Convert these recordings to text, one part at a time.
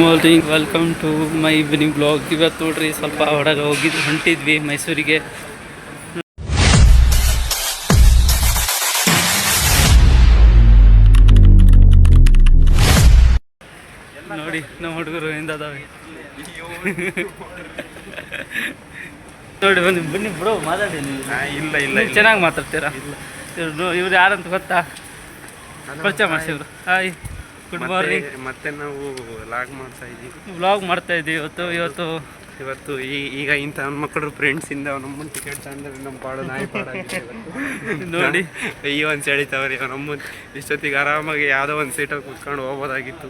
Morning welcome to my evening blog ಇವತ್ತು ನೋಡ್ರಿ ಸ್ವಲ್ಪ ಹೊರಗೆ ಹೋಗಿದ್ದು ಹೊಂಟಿದ್ವಿ ಮೈಸೂರಿಗೆ. ನೋಡಿ ನಮ್ಮ ಹುಡುಗರು ಹಿಂದೆ ನೋಡಿ ಬನ್ನಿ ಬನ್ನಿ ಬಿಡೋ ಮಾತಾಡಿ. ಇಲ್ಲ ಇಲ್ಲ ಚೆನ್ನಾಗಿ ಮಾತಾಡ್ತೀರಾ? ಇವ್ರು ಇವ್ರು ಯಾರಂತ ಗೊತ್ತಾ? ಪರಿಚಯ ಮಾಡಿಸಿದ್ರು ಹಾಯ್ ಗುಡ್ ಮಾರ್ನಿಂಗ್ ಮತ್ತೆ ನಾವು ಲಾಗ್ ಮಾಡ್ತಾ ಇದ್ದೀವಿ. ವ್ಲಾಗ್ ಮಾಡ್ತಾ ಇದ್ದೀವಿ ಇವತ್ತು ಇವತ್ತು. ಇವತ್ತು ಈ ಈಗ ಇಂಥ ಮಕ್ಕಳು ಫ್ರೆಂಡ್ಸ್ ಇಂದ ನಮ್ಮನ್ನ ಟಿಕೆಟ್ ತಂದ್ರೆ ನಮ್ಮ ಪಾಡು ನಾಯಿ ಪಾಡ ನೋಡಿ. ಈ ಒಂದು ಸೆಳಿತಾವ್ರಿ ನಮ್ಮ ಇಷ್ಟೊತ್ತಿಗೆ ಆರಾಮಾಗಿ ಯಾವುದೋ ಒಂದು ಸೀಟಲ್ಲಿ ಕುತ್ಕೊಂಡು ಹೋಗ್ಬೋದಾಗಿತ್ತು.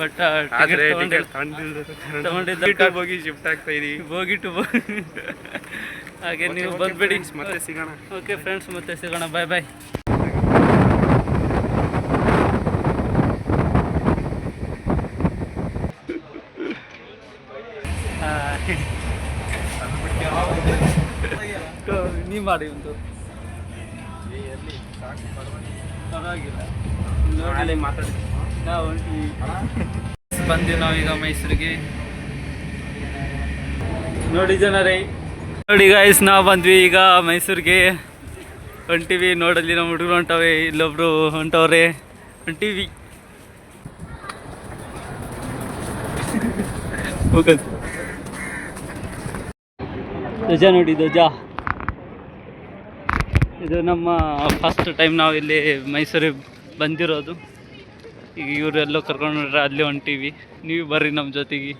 ಬಟ್ ಆದರೆ ಟಿಕೆಟ್ ತಗೊಂಡಿದ್ದ ಹೋಗಿ ಶಿಫ್ಟ್ ಆಗ್ತಾ ಇದೀವಿ. ಹೋಗಿಟ್ಟು ಹಾಗೆ ನೀವು ಬಂದ್ಬಿಡಿ. ಮತ್ತೆ ಸಿಗೋಣ. ಓಕೆ ಫ್ರೆಂಡ್ಸ್ ಮತ್ತೆ ಸಿಗೋಣ. ಬಾಯ್ ಬಾಯ್ ನೀವು ಮಾಡಿ ಒಂದು. ಪರವಾಗಿಲ್ಲ. ಮಾತಾಡಿ ನಾವು ಬಂದ್ವಿ ನಾವೀಗ ಮೈಸೂರಿಗೆ. ನೋಡಿ ಜನರೇ. ನೋಡಿ ಗಾಯ್ಸ್ ನಾವು ಬಂದ್ವಿ ಈಗ ಮೈಸೂರಿಗೆ. ಹೊಂಟಿವಿ ನೋಡಲ್ಲಿ ನಮ್ಮ ಹುಡುಗರು ಹೊಂಟವೆ ಇಲ್ಲೊಬ್ರು ಹೊಂಟವ್ರೆ. ಹೊಂಟಿವಿ. ಧ್ವಜ ನೋಡಿ ಧ್ವಜ. ಇದು ನಮ್ಮ ಫಸ್ಟ್ ಟೈಮ್ ನಾವು ಇಲ್ಲಿ ಮೈಸೂರಿಗೆ ಬಂದಿರೋದು. ಈಗ ಇವರೆಲ್ಲೋ ಕರ್ಕೊಂಡ್ರೆ ಅಲ್ಲೇ ಹೊಂಟೀವಿ ನೀವು ಬರ್ರಿ ನಮ್ಮ ಜೊತೆಗೆ.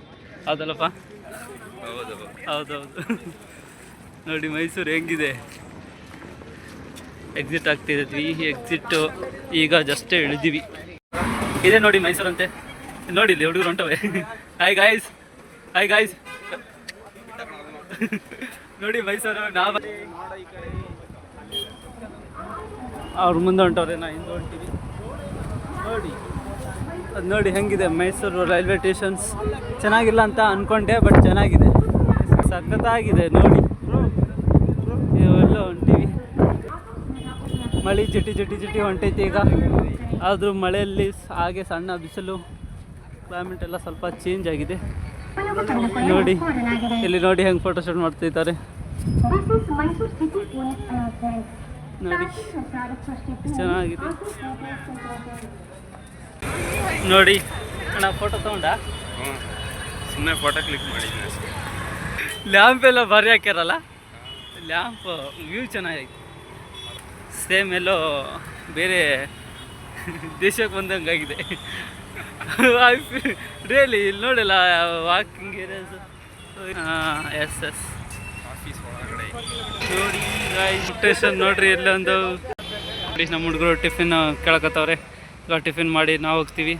ಹೌದಲ್ಲಪ್ಪ? ಹೌದು ಹೌದೌದು. ನೋಡಿ ಮೈಸೂರು ಹೆಂಗಿದೆ. ಎಕ್ಸಿಟ್ ಆಗ್ತಿದ್ವಿ ಎಕ್ಸಿಟ್ ಈಗ ಜಸ್ಟ್ ಇಳಿದೀವಿ. ಇದೆ ನೋಡಿ ಮೈಸೂರು ಅಂತೆ ನೋಡಿ ಇಲ್ಲಿ ಹುಡುಗರು ಹೊಂಟವೆ ಹಾಯ್ ಗಾಯ್ಸ್ ಹಾಯ್ ಗಾಯ್ಸ್ ನೋಡಿ ಮೈಸೂರು, ನಾವು ಅವ್ರ ಮುಂದೆ ಹೊಂಟವ್ರೆ, ನಾ ಹಿಂದೆ ಹೊಂಟೀವಿ. ನೋಡಿ, ಅದು ನೋಡಿ ಹೆಂಗಿದೆ ಮೈಸೂರು ರೈಲ್ವೆ ಸ್ಟೇಷನ್ಸ್. ಚೆನ್ನಾಗಿಲ್ಲ ಅಂತ ಅಂದ್ಕೊಂಡೆ ಬಟ್ ಚೆನ್ನಾಗಿದೆ. ಸಖತ್ತಾಗಿದೆ, ನೋಡಿ. ಇವೆಲ್ಲ ಹೊಂಟೀವಿ. ಮಳೆ ಜಿಟಿ ಜಿಟಿ ಜಿಟಿ ಹೊಂಟೈತಿ ಈಗ. ಆದರೂ ಮಳೆಯಲ್ಲಿ ಹಾಗೆ ಸಣ್ಣ ಬಿಸಿಲು ಕ್ಲೈಮೇಟ್ ಎಲ್ಲ ಸ್ವಲ್ಪ ಚೇಂಜ್ ಆಗಿದೆ. ನೋಡಿ, ಇಲ್ಲಿ ನೋಡಿ ಹೆಂಗೆ ಫೋಟೋಶೂಟ್ ಮಾಡ್ತಿದ್ದಾರೆ. ನೋಡಿ. ಚೆನ್ನಾಗಿದೆ. ನೋಡಿ. ಅಣ್ಣ ಫೋಟೋ ತಗೊಂಡ? ಸುಮ್ಮನೆ ಫೋಟೋ ಕ್ಲಿಕ್ ಮಾಡಿದ್ದೀನಿ ಅಷ್ಟೇ. ಲ್ಯಾಂಪ್ ಎಲ್ಲ ಬರಿ ಹಾಕ್ಯಾರಲ್ಲ? ಲ್ಯಾಂಪ್ ವ್ಯೂ ಚೆನ್ನಾಗೈತೆ. ಸೇಮ್ ಎಲ್ಲೋ ಬೇರೆ ದೇಶಕ್ಕೆ ಬಂದಂಗಾಗಿದೆ ಡೇಲಿ ಇಲ್ಲಿ ನೋಡಿಲ್ಲ walking areas S S station ನೋಡ್ರಿ ಇಲ್ಲೊಂದು ಒಂದು. ನಮ್ಮ ಹುಡುಗರು ಟಿಫಿನ್ ಕೇಳಕತ್ತವ್ರೆ. ಈಗ ಟಿಫಿನ್ ಮಾಡಿ ನಾವು ಹೋಗ್ತೀವಿ.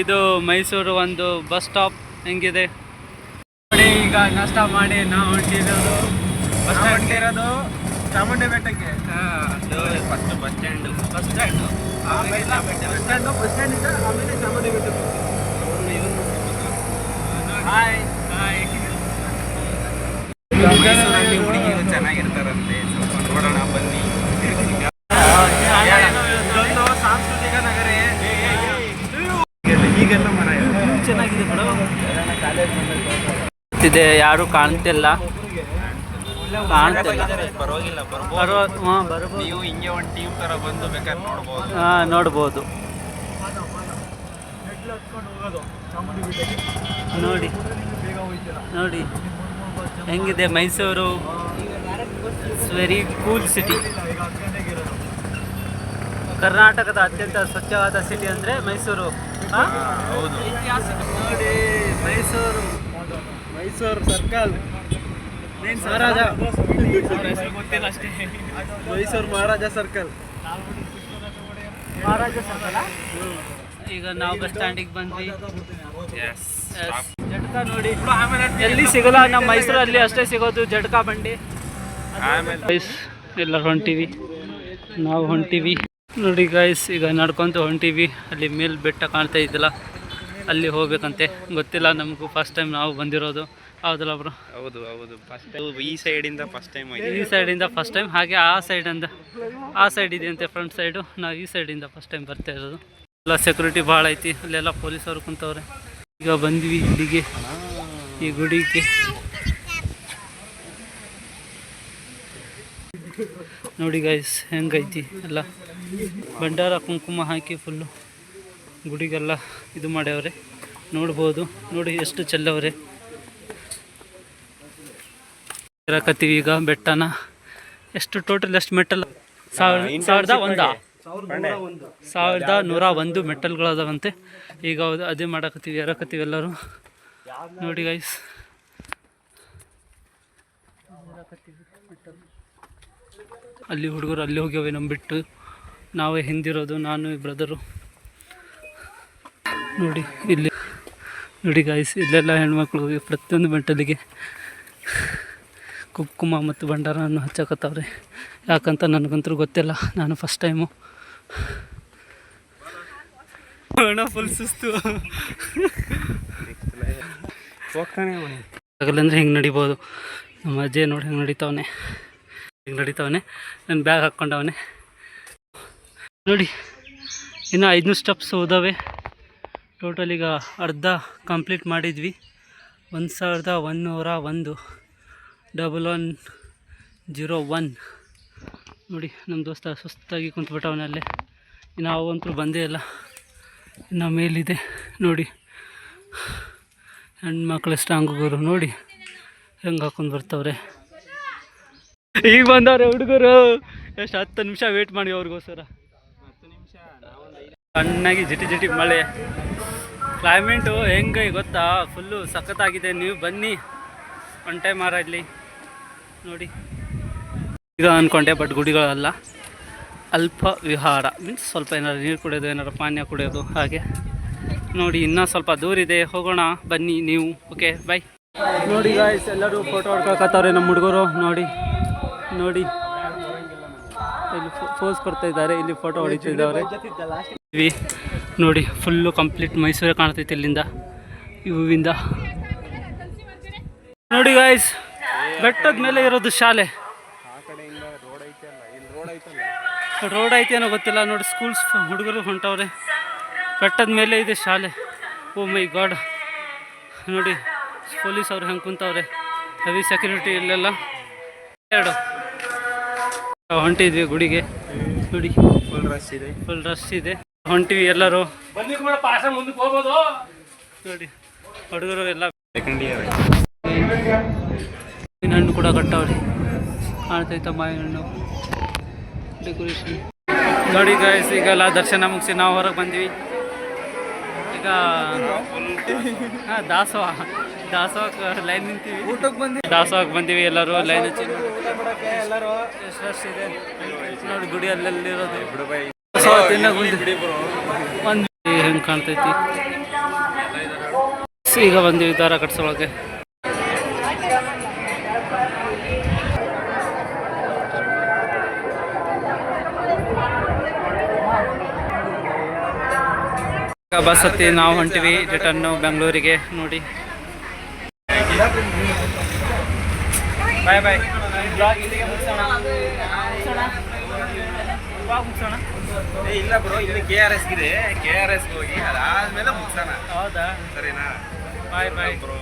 ಇದು ಮೈಸೂರು ಒಂದು ಬಸ್ ಸ್ಟಾಪ್ ಹೆಂಗಿದೆ? ನೋಡಿ ಈಗ ನಾಷ್ಟ ಮಾಡಿ ನಾವು ಹೊಂಟಿರೋದು. ಬಸ್ ಸ್ಟ್ಯಾಂಡ್ ಇರೋದು ಚಾಮುಂಡಿ ಬೆಟ್ಟಕ್ಕೆ first bus stand bus stand bus stand bus stand ಇಂದ ಆಮೇಲೆ ಚಾಮುಂಡಿ ಬೆಟ್ಟ ಹಾಯ್ ಹಾಯ್ ಮೈಸೂರಲ್ಲಿ ಹುಡುಗಿರು ಚೆನ್ನಾಗಿರ್ತಾರಂತೆ. ಸ್ವಲ್ಪ ನೋಡೋಣ ಬನ್ನಿ. ಇದೊಂದು ಸಾಂಸ್ಕೃತಿಕ ನಗರ. ಈಗೆಲ್ಲ ಮರ ಚೆನ್ನಾಗಿದೆ ಇದೆ ಯಾರು ಕಾಣ್ತಿಲ್ಲ. ಕಾಣ್ತಿಲ್ಲ. ಪರವಾಗಿಲ್ಲ ಬರ್ಬೋದು. ಬರೋ ಹಾಂ ಬರ್ಬೋದು. ನೀವು ಹಿಂಗೆ ಒಂದು ಟೀಮ್ ತರ ಬಂದು ಬೇಕಾದ್ರೆ ನೋಡ್ಬೋದು. ಹಾಂ ನೋಡ್ಬೋದು. ನೋಡಿ ನೋಡಿ. ಹೆಂಗಿದೆ Mysuru? It's very cool city ಕರ್ನಾಟಕದ ಅತ್ಯಂತ ಸ್ವಚ್ಛವಾದ ಸಿಟಿ ಅಂದರೆ ಮೈಸೂರು? ಹೌದು ನೋಡಿ ಮೈಸೂರು ಮೈಸೂರು ಸರ್ಕಲ್ ಮಹಾರಾಜ. ಗೊತ್ತಿಲ್ಲ ಅಷ್ಟೇ ಮೈಸೂರು ಮಹಾರಾಜ ಸರ್ಕಲ್. ಮಹಾರಾಜ ಸರ್ಕಲ್ ಈಗ ನಾವು ಬಸ್ ಸ್ಟ್ಯಾಂಡಿಗೆ ಬಂದ್ವಿ. ಜಟ್ಕ ನೋಡಿ. ಎಲ್ಲಿ ಸಿಗಲ್ಲ ನಮ್ಮ ಮೈಸೂರಲ್ಲಿ ಅಷ್ಟೇ ಸಿಗೋದು ಜಡ್ಕ ಬಂಡಿ. ಆಮೇಲೆ ಗೈಸ್ ಎಲ್ಲರು ಹೊಂಟೀವಿ. ನಾವು ಹೊಂಟಿವಿ. ನೋಡಿ ಗೈಸ್ ಈಗ ನಡ್ಕೊಂತ ಹೊಂಟಿವಿ. ಅಲ್ಲಿ ಮೇಲ್ ಬೆಟ್ಟ ಕಾಣ್ತಾ ಇದ್ದಿಲ್ಲ. ಅಲ್ಲಿ ಹೋಗ್ಬೇಕಂತೆ. ಗೊತ್ತಿಲ್ಲ ನಮಗೂ ಫಸ್ಟ್ ಟೈಮ್ ನಾವು ಬಂದಿರೋದು. ಹೌದಲ್ಲ ಬ್ರೋ ಹೌದು ಹೌದು. ಫಸ್ಟ್ ಈ ಸೈಡಿಂದ ಫಸ್ಟ್ ಟೈಮ್ ಈ ಸೈಡಿಂದ ಫಸ್ಟ್ ಟೈಮ್ ಹಾಗೆ ಆ ಸೈಡಿಂದ ಆ ಸೈಡ್ ಇದೆ ಅಂತೆ ಫ್ರಂಟ್ ಸೈಡು ನಾವು ಈ ಸೈಡಿಂದ ಫಸ್ಟ್ ಟೈಮ್ ಬರ್ತಾ ಇರೋದು. ಎಲ್ಲ ಸೆಕ್ಯೂರಿಟಿ ಭಾಳ ಐತಿ. ಅಲ್ಲೆಲ್ಲ ಪೊಲೀಸವರು ಕುಂತವ್ರೆ. ಈಗ ಬಂದ್ವಿ ಇಲ್ಲಿಗೆ ಈ ಗುಡಿಗೆ. ನೋಡಿ ಗೈಸ್ ಹೆಂಗೈತಿ ಎಲ್ಲ. ಭಂಡಾರ ಕುಂಕುಮ ಹಾಕಿ ಫುಲ್ಲು ಗುಡಿಗೆಲ್ಲ ಇದು ಮಾಡ್ಯವ್ರೆ. ನೋಡ್ಬೋದು. ನೋಡಿ ಎಷ್ಟು ಚೆಲ್ಲವ್ರೆ. ಇರಕತ್ತೀವಿ ಈಗ ಬೆಟ್ಟನ. ಎಷ್ಟು ಟೋಟಲ್ ಎಷ್ಟು ಮೆಟ್ಟಲ್? ಸಾವಿರ ಸಾವಿರದ ಒಂದ? ಸಾವಿರದ ನೂರ ಒಂದು. ಮೆಟ್ಟಲ್ಗಳದಾವಂತೆ ಈಗ ಅದೇ ಮಾಡಕತ್ತೀವಿ ಎರಕತ್ತೀವಿ ಎಲ್ಲರೂ. ನೋಡಿ ಗೈಸ್ ಅಲ್ಲಿ ಹುಡುಗರು ಅಲ್ಲಿ ಹೋಗ್ಯವೆ ನಮ್ಮ ಬಿಟ್ಟು. ನಾವೇ ಹಿಂದಿರೋದು, ನಾನು ಬ್ರದರು ನೋಡಿ ಇಲ್ಲಿ. ನೋಡಿ ಗಾಯ್ಸ್ ಇಲ್ಲೆಲ್ಲ ಹೆಣ್ಮಕ್ಳು ಪ್ರತಿಯೊಂದು ಮೆಟ್ಟಲಿಗೆ ಕುಂಕುಮ ಮತ್ತು ಭಂಡಾರವನ್ನು ಹಚ್ಚಕತ್ತವ್ರೆ. ಯಾಕಂತ ನನಗಂತೂ ಗೊತ್ತಿಲ್ಲ. ನಾನು ಫಸ್ಟ್ ಟೈಮು ಹಣ ಫುಲ್ ಹೋಗ್ತಾನೆ ಹಿಂಗೆ ನಡಿಬೋದು? ನಮ್ಮ ಅಜ್ಜೆ ನೋಡಿ ಹೆಂಗೆ ನಡೀತಾವನೆ. ಹಿಂಗೆ ನಡೀತಾವನೆ? ನಾನು ಬ್ಯಾಗ್ ಹಾಕ್ಕೊಂಡವನೆ. ನೋಡಿ, ಇನ್ನು ಐದುನೂರು ಸ್ಟೆಪ್ಸ್ ಹೋದವೆ. ಟೋಟಲ್ ಈಗ ಅರ್ಧ ಕಂಪ್ಲೀಟ್ ಮಾಡಿದ್ವಿ. ಒಂದು ಸಾವಿರದ ಒಂದುನೂರ ಒಂದು. ಡಬಲ್ ಒನ್ ಜೀರೋ ಒನ್ ನೋಡಿ ನಮ್ಮ ದೋಸ್ತ ಸುಸ್ತಾಗಿ ಕುಂತ್ಬಿಟ್ಟವನೆ ಇನ್ನು ಅವಂತೂ ಬಂದೇ ಇಲ್ಲ. ಇನ್ನು ಮೇಲಿದೆ. ನೋಡಿ ಹೆಣ್ಮಕ್ಳು ಹುಡುಗರು ನೋಡಿ, ಹೆಂಗೆ ಹಾಕೊಂಡು ಬರ್ತವ್ರೆ. ಈಗ ಬಂದವ್ರೆ ಹುಡುಗರು. ಎಷ್ಟು ಹತ್ತು ನಿಮಿಷ ವೇಟ್ ಮಾಡಿ ಅವ್ರಿಗೋಸ್ಕರ. ಸಣ್ಣಾಗಿ ಜಿಟಿ ಜಿಟಿ ಮಳೆ. ಕ್ಲೈಮೇಟು ಹೆಂಗೆ ಗೊತ್ತಾ? ಫುಲ್ಲು ಸಖತ್ತಾಗಿದೆ. ನೀವು ಬನ್ನಿ. ಒನ್ ಟೈಮ್ ಮಾರಾಡಲಿ ನೋಡಿ. ಈಗ ಅಂದ್ಕೊಂಡೆ ಬಟ್ ಗುಡಿಗಳಲ್ಲ. ಅಲ್ಪ ವಿಹಾರ ಮೀನ್ಸ್ ಸ್ವಲ್ಪ ಏನಾದ್ರು ನೀರು ಕುಡಿಯೋದು ಏನಾರು ಪಾನೀಯ ಕುಡಿಯೋದು, ಹಾಗೆ. ನೋಡಿ, ಇನ್ನೂ ಸ್ವಲ್ಪ ದೂರ ಇದೆ, ಹೋಗೋಣ, ಬನ್ನಿ ನೀವು. ಓಕೆ ಬಾಯ್ ನೋಡಿ ಗಾಯ್ಸ್ ಎಲ್ಲರೂ ಫೋಟೋ ಹೊಡ್ಕೊಕತ್ತವ್ರೆ ನಮ್ಮ ಹುಡುಗರು. ನೋಡಿ ನೋಡಿ. ಇಲ್ಲಿ ಫೋಸ್ ಕೊಡ್ತಾ ಇದ್ದಾರೆ, ಇಲ್ಲಿ ಫೋಟೋ ಹೊಡಿತಿದ್ದಾರೆ ನೋಡಿ ಫುಲ್ಲು ಕಂಪ್ಲೀಟ್ ಮೈಸೂರೇ ಕಾಣ್ತೈತಿ ಇಲ್ಲಿಂದ ಈ ಹೂವಿಂದ. ನೋಡಿ ಗಾಯ್ಸ್ ಬೆಟ್ಟದ ಮೇಲೆ ಇರೋದು ಶಾಲೆ. ರೋಡ್ ಐತಿ ಏನೋ ಗೊತ್ತಿಲ್ಲ ನೋಡಿ ಸ್ಕೂಲ್ಸ್ ಹುಡುಗರು ಹೊಂಟವ್ರೆ. ಕಟ್ಟದ ಮೇಲೆ ಇದೆ ಶಾಲೆ. ಓ ಮೈ ಗಾಡ್ ನೋಡಿ ಪೊಲೀಸ್ ಅವ್ರು ಹೆಂಗೆ ಕುಂತವ್ರೆ. ಹೆವಿ ಸೆಕ್ಯೂರಿಟಿ ಇಲ್ಲೆಲ್ಲ. ಎರಡು. ಹೊಂಟಿದ್ವಿ ಗುಡಿಗೆ. ನೋಡಿ ಫುಲ್ ರಶ್ ಇದೆ. ಫುಲ್ ರಶ್ ಇದೆ ಹೊಂಟಿವಿ ಎಲ್ಲರೂ ನೋಡಿ ಹುಡುಗರು ಎಲ್ಲ. ಸೆಕೆಂಡ್ ಇಯರ್ ಹಣ್ಣು ಕೂಡ ಕಟ್ಟವ್ರಿ. ಕಾಣ್ತೈತ ಮಾವಿನ ಹಣ್ಣು. ಡೆಕೋರೇಷನ್ ನೋಡಿ ಗಾಯ್ಸ್ ಈಗೆಲ್ಲ ದರ್ಶನ ಮುಗಿಸಿ ನಾವು ಹೊರಗೆ ಬಂದ್ವಿ. ಈಗ ದಾಸೋಹ. ದಾಸೋಹಕ್ಕೆ ಲೈನ್ ನಿಂತೀವಿ. ಊಟಕ್ಕೆ ಬಂದ್ವಿ ದಾಸೋಹಕ್ಕೆ ಬಂದೀವಿ ಎಲ್ಲರೂ ಲೈನ್ ಹಚ್ಚಿ. ಎಲ್ಲರೂ ಎಷ್ಟು ರಶ್ ಇದೆ? ನೋಡಿ ಗುಡಿ ಅಲ್ಲಲ್ಲಿರೋದು ಇರೋದು ದಾಸೋಹ ಒಂದು ಹೆಂಗೆ ಕಾಣ್ತೈತಿ. ಈಗ ಬಂದೀವಿ ದಾರ ಕಟ್ಸೋಳಗೆ ಬಸ್ ಹತ್ತಿ ನಾವು ಹೊಂಟಿವಿ. ರಿಟರ್ನು ಬೆಂಗಳೂರಿಗೆ ನೋಡಿ. ಬಾಯ್ ಬಾಯ್ ಇಲ್ಲ ಬ್ರೋ ಇಲ್ಲಿ ಕೆ ಆರ್ ಎಸ್ ಇದೆ. ಕೆ ಆರ್ ಎಸ್ ಹೋಗಿ ಅದಾದ್ಮೇಲೆ ಮುಗಿಸೋಣ. ಹೌದಾ? ಸರಿನಾ? Bye bye bro.